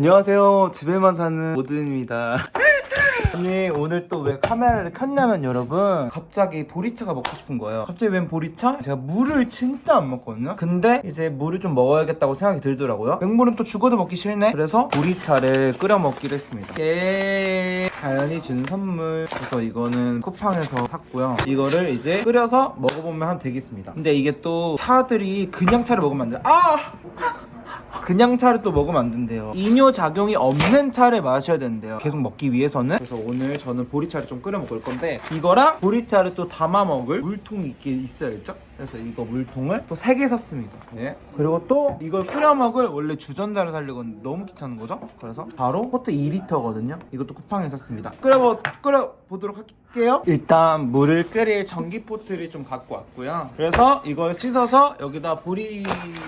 안녕하세요. 집에만 사는 모든입니다. 아니 오늘 또 왜 카메라를 켰냐면 여러분 갑자기 보리차가 먹고 싶은 거예요. 갑자기 웬 보리차? 제가 물을 진짜 안 먹거든요. 근데 이제 물을 좀 먹어야겠다고 생각이 들더라고요. 맹물은 또 죽어도 먹기 싫네. 그래서 보리차를 끓여 먹기로 했습니다. 예. 자연이 준 선물. 그래서 이거는 쿠팡에서 샀고요. 이거를 이제 끓여서 먹어보면 하면 되겠습니다. 근데 이게 또 차들이 그냥 차를 먹으면 안 돼요 아! 그냥 차를 또 먹으면 안 된대요. 이뇨 작용이 없는 차를 마셔야 된대요. 계속 먹기 위해서는. 그래서 오늘 저는 보리차를 좀 끓여 먹을 건데 이거랑 보리차를 또 담아 먹을 물통이 있게 있어야겠죠? 그래서 이거 물통을 또 세 개 샀습니다. 네. 그리고 또 이걸 끓여 먹을 원래 주전자를 했는데 너무 귀찮은 거죠? 그래서 바로 포트 2리터거든요. 이것도 쿠팡에서 샀습니다. 끓여 보, 끓여 보도록 할게요. 일단 물을 끓일 전기 포트를 좀 갖고 왔고요. 그래서 이걸 씻어서 여기다 보리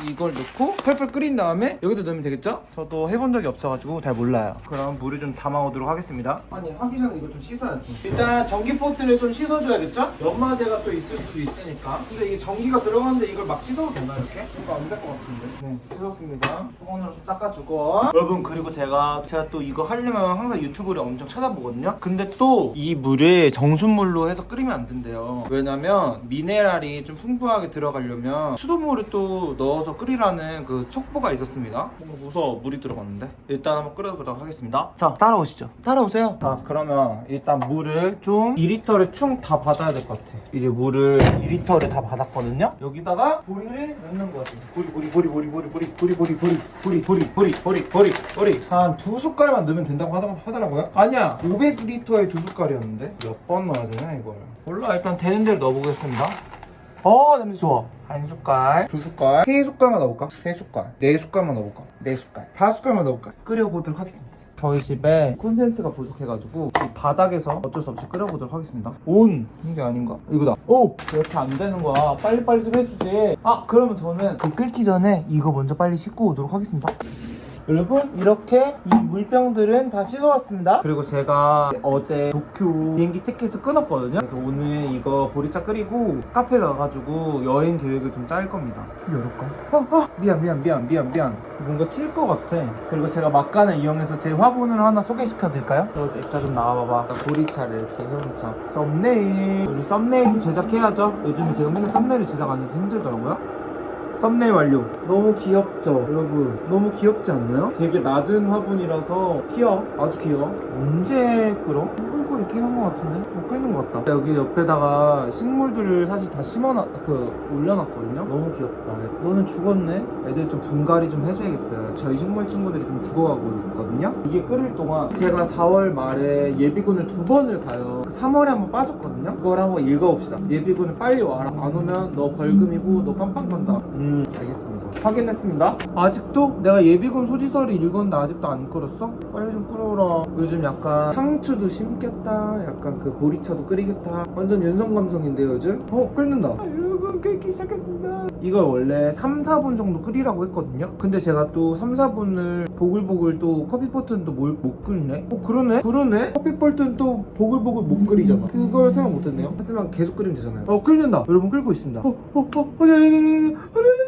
이걸 넣고 펄펄 끓인 다음에 여기다 넣으면 되겠죠? 저도 해본 적이 없어가지고 잘 몰라요. 그럼 물을 좀 담아오도록 하겠습니다. 아니 하기 전에 이거 좀 씻어야지. 일단 전기 포트를 좀 씻어줘야겠죠? 연마제가 또 있을 수도 있으니까. 근데 이게 전기가 들어가는데 이걸 막 씻어도 되나 이렇게? 이거 안될 것 같은데. 네, 씻었습니다. 수건으로 좀 닦아주고. 여러분 그리고 제가 제가 또 이거 하려면 항상 유튜브를 엄청 찾아보거든요. 근데 또 이 물을 정수물로 해서 끓이면 안 된대요. 왜냐면 미네랄이 좀 풍부하게 들어가려면 수돗물을 또 넣어서 끓이라는 그 속보가 있었습니다. 뭔가 무서워 물이 들어갔는데 일단 한번 끓여보도록 하겠습니다. 자 따라오시죠. 따라오세요. 자 그러면 일단 물을 좀 2리터를 충 다 받아야 될 것 같아. 이제 물을 2리터를 다 받 았거든요. 여기다가 보리를 넣는 거지. 보리 보리 보리 보리 보리 보리 보리 보리 보리 보리 보리 보리 보리 보리 보리 한 두 숟갈만 넣으면 된다고 하더- 하더라고요. 아니야 500리터에 두 숟갈이었는데 몇 번 넣어야 되나 이걸? 몰라 일단 되는 대로 넣어보겠습니다. 어 냄새 좋아. 한 숟갈, 두 숟갈, 세 숟갈만 넣어볼까? 세 숟갈, 네 숟갈만 넣어볼까? 네 숟갈, 다섯 숟갈만 넣어볼까? 끓여보도록 하겠습니다. 저희 집에 콘센트가 부족해가지고 이 바닥에서 어쩔 수 없이 끓여보도록 하겠습니다. 온! 이게 아닌가? 이거다. 오! 이렇게 안 되는 거야. 빨리빨리 좀 해주지. 아, 그러면 저는 그 끓기 전에 이거 먼저 빨리 씻고 오도록 하겠습니다. 여러분 이렇게 이 물병들은 다 씻어왔습니다. 그리고 제가 어제 도쿄 비행기 티켓을 끊었거든요. 그래서 오늘 이거 보리차 끓이고 카페 가가지고 여행 계획을 좀 짤 겁니다. 열을까? 아, 아, 미안 미안 미안 미안 미안. 뭔가 튈 것 같아. 그리고 제가 막간을 이용해서 제 화분을 하나 소개시켜 드릴까요? 저 액자 좀 나와봐봐. 보리차를 이렇게 해놓자. 썸네일. 우리 썸네일도 제작해야죠. 요즘에 제가 맨날 썸네일 제작 안 해서 힘들더라고요 썸네일 완료. 너무 귀엽죠, 여러분? 너무 귀엽지 않나요? 되게 낮은 화분이라서 귀여워. 아주 귀여워. 언제 끌어? 끌고 있긴 한 것 같은데? 좀 끓는 것 같다. 여기 옆에다가 식물들을 사실 다 심어놔, 그, 올려놨거든요? 너무 귀엽다. 너는 죽었네? 애들 좀 분갈이 좀 해줘야겠어요. 저희 식물 친구들이 좀 죽어가고 있거든요? 이게 끓일 동안 제가 4월 말에 예비군을 두 번을 가요. 3월에 한번 빠졌거든요? 그걸 한번 읽어봅시다. 예비군을 빨리 와라. 안 오면 너 벌금이고 너 깜빵 간다. 음, 알겠습니다. 확인했습니다. 아직도 내가 예비군 소지서를 읽었는데 아직도 안 끓었어? 빨리 좀 끓어라. 요즘 약간 상추도 심겠다. 약간 그 보리차도 끓이겠다. 완전 윤성 감성인데 요즘? 어, 끓는다. 아, 여러분 끓기 시작했습니다. 이걸 원래 3, 4분 정도 끓이라고 했거든요. 근데 제가 또 3, 4분을 보글보글 또 커피포트는 또못 끓네? 어, 그러네? 그러네? 커피포트는 또 보글보글 못 끓이잖아. 그걸 생각 못 했네요. 하지만 계속 끓이면 되잖아요. 어, 끓는다. 여러분 끓고 있습니다. 어, 어, 어, 어, 네, 네, 네, 네, 네, 네, 네, 네, 네, 네.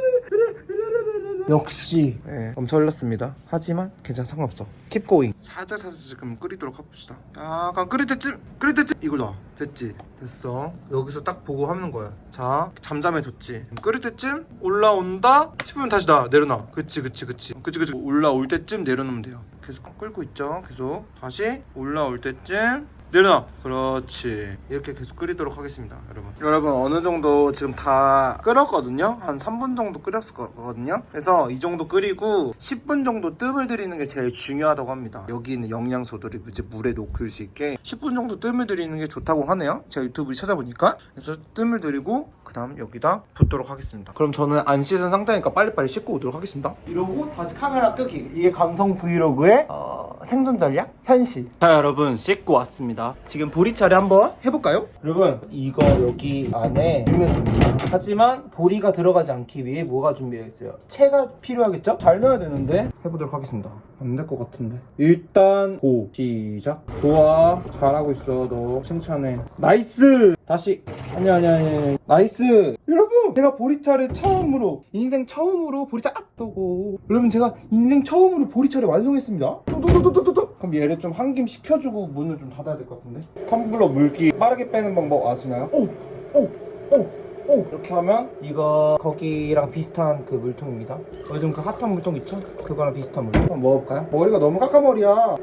역시 네, 엄청 흘렀습니다. 하지만 괜찮아 상관없어. 킵 고잉. 살짝 살짝 지금 끓이도록 해봅시다. 약간 끓일 때쯤 끓일 때쯤 이걸 놔. 됐지? 됐어. 여기서 딱 보고 하는 거야. 자 잠잠해졌지. 끓일 때쯤 올라온다. 싶으면 다시 놔 내려놔. 그치 그치 그치. 그치 그치. 올라올 때쯤 내려놓으면 돼요. 계속 끓고 있죠. 계속 다시 올라올 때쯤 내려놔. 그렇지. 이렇게 계속 끓이도록 하겠습니다 여러분. 여러분 어느 정도 지금 다 끓었거든요? 한 3분 정도 끓였을 거거든요? 그래서 이 정도 끓이고 10분 정도 뜸을 들이는 게 제일 중요하다고 합니다. 여기 있는 영양소들이 이제 물에 녹을 수 있게 10분 정도 뜸을 들이는 게 좋다고 하네요. 제가 유튜브를 찾아보니까. 그래서 뜸을 들이고 그 다음 여기다 붓도록 하겠습니다. 그럼 저는 안 씻은 상태니까 빨리빨리 씻고 오도록 하겠습니다. 이러고 다시 카메라 끄기. 이게 감성 브이로그의 어, 생존 전략 현실 자 여러분 씻고 왔습니다 지금 보리차를 한번 해볼까요? 여러분 이거 여기 안에 넣으면 됩니다 하지만 보리가 들어가지 않기 위해 뭐가 준비되어 있어요? 채가 필요하겠죠? 잘 넣어야 되는데 해보도록 하겠습니다. 안 될 것 같은데. 일단 고 시작. 좋아. 잘하고 있어. 너 칭찬해. 나이스. 다시. 아니 아니 아니. 아니. 나이스. 여러분, 제가 보리차를 처음으로 인생 처음으로 보리차 앞도고. 여러분 제가 인생 처음으로 보리차를 완성했습니다. 그럼 얘를 좀 한 김 식혀주고 문을 좀 닫아야 될 것 같은데. 텀블러 물기 빠르게 빼는 방법 아시나요? 오, 오, 오. 오! 이렇게 하면 이거 거기랑 비슷한 그 물통입니다. 요즘 그 핫한 물통 있죠? 그거랑 비슷한 물통. 한번 먹어볼까요? 머리가 너무 까까머리야.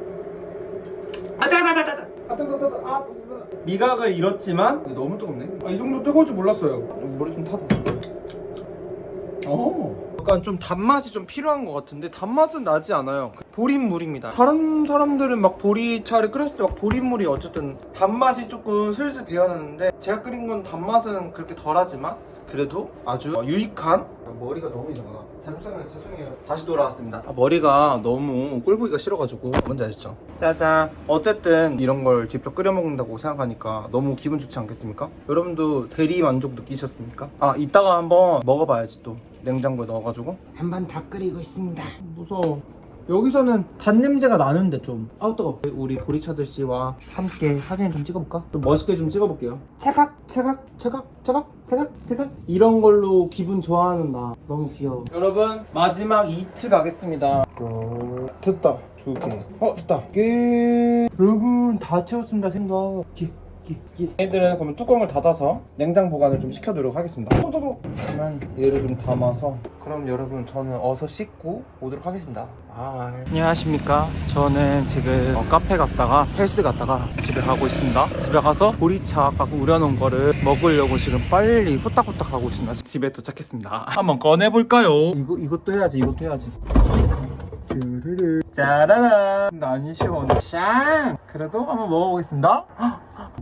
아다다다다다. 아다다다다. 아, 미각을 잃었지만 너무 뜨겁네. 아, 이 정도 뜨거울 줄 몰랐어요. 머리 좀 타서. 어. 약간 좀 단맛이 좀 필요한 것 같은데 단맛은 나지 않아요. 보리물입니다. 다른 사람들은 막 보리차를 끓였을 때 막 보리물이 어쨌든 단맛이 조금 슬슬 배어나는데 제가 끓인 건 단맛은 그렇게 덜하지만 그래도 아주 유익한 머리가 너무 이상하다. 생각해 죄송해요. 다시 돌아왔습니다. 아, 머리가 너무 꼴보기가 싫어가지고 뭔지 아시죠? 짜잔. 어쨌든 이런 걸 직접 끓여 먹는다고 생각하니까 너무 기분 좋지 않겠습니까? 여러분도 대리 만족 느끼셨습니까? 아 이따가 한번 먹어봐야지 또 냉장고에 넣어가지고 한번 다 끓이고 있습니다. 무서워. 여기서는 단 냄새가 나는데 좀. 아우 뜨거. 우리 보리차들 씨와 함께 사진 좀 찍어볼까? 좀 멋있게 좀 찍어볼게요. 체각, 체각, 체각, 체각, 체각, 체각. 이런 걸로 기분 좋아하는 나 너무 귀여워. 여러분 마지막 이트 가겠습니다. 됐다. 두 개. 어 됐다. 개. 여러분 다 채웠습니다 생각. 기. 얘들은 그러면 뚜껑을 닫아서 냉장 보관을 좀 시켜두도록 하겠습니다. 또또또. 그러면 얘를 좀 담아서. 그럼 여러분 저는 어서 씻고 오도록 하겠습니다. 아. 안녕하십니까. 저는 지금 어, 카페 갔다가 헬스 갔다가 집에 가고 있습니다. 집에 가서 보리차 아까 우려놓은 거를 먹으려고 지금 빨리 후딱후딱 가고 있습니다. 집에 도착했습니다. 한번 꺼내볼까요? 이거 이것도 해야지. 이것도 해야지. 짜라란. 근데 안 시원해. 샹. 그래도 한번 먹어보겠습니다.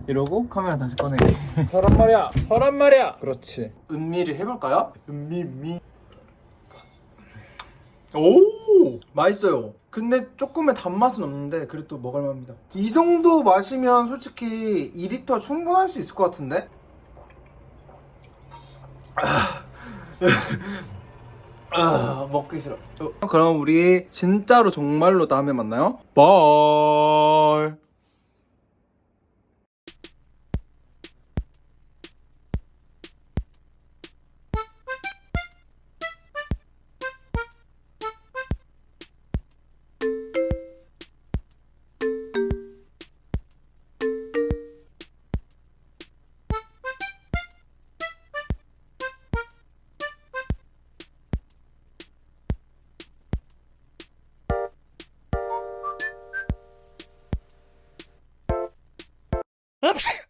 이러고 카메라 다시 꺼내게. 서란 말이야. 서란 말이야. 그렇지. 음미를 해볼까요? 음미 미. 오 맛있어요. 근데 조금의 단맛은 없는데 그래도 먹을만합니다. 이 정도 마시면 솔직히 2리터 충분할 수 있을 것 같은데. 아, 먹기 싫어. 어, 그럼 우리 진짜로 정말로 다음에 만나요. 바이. 읍시!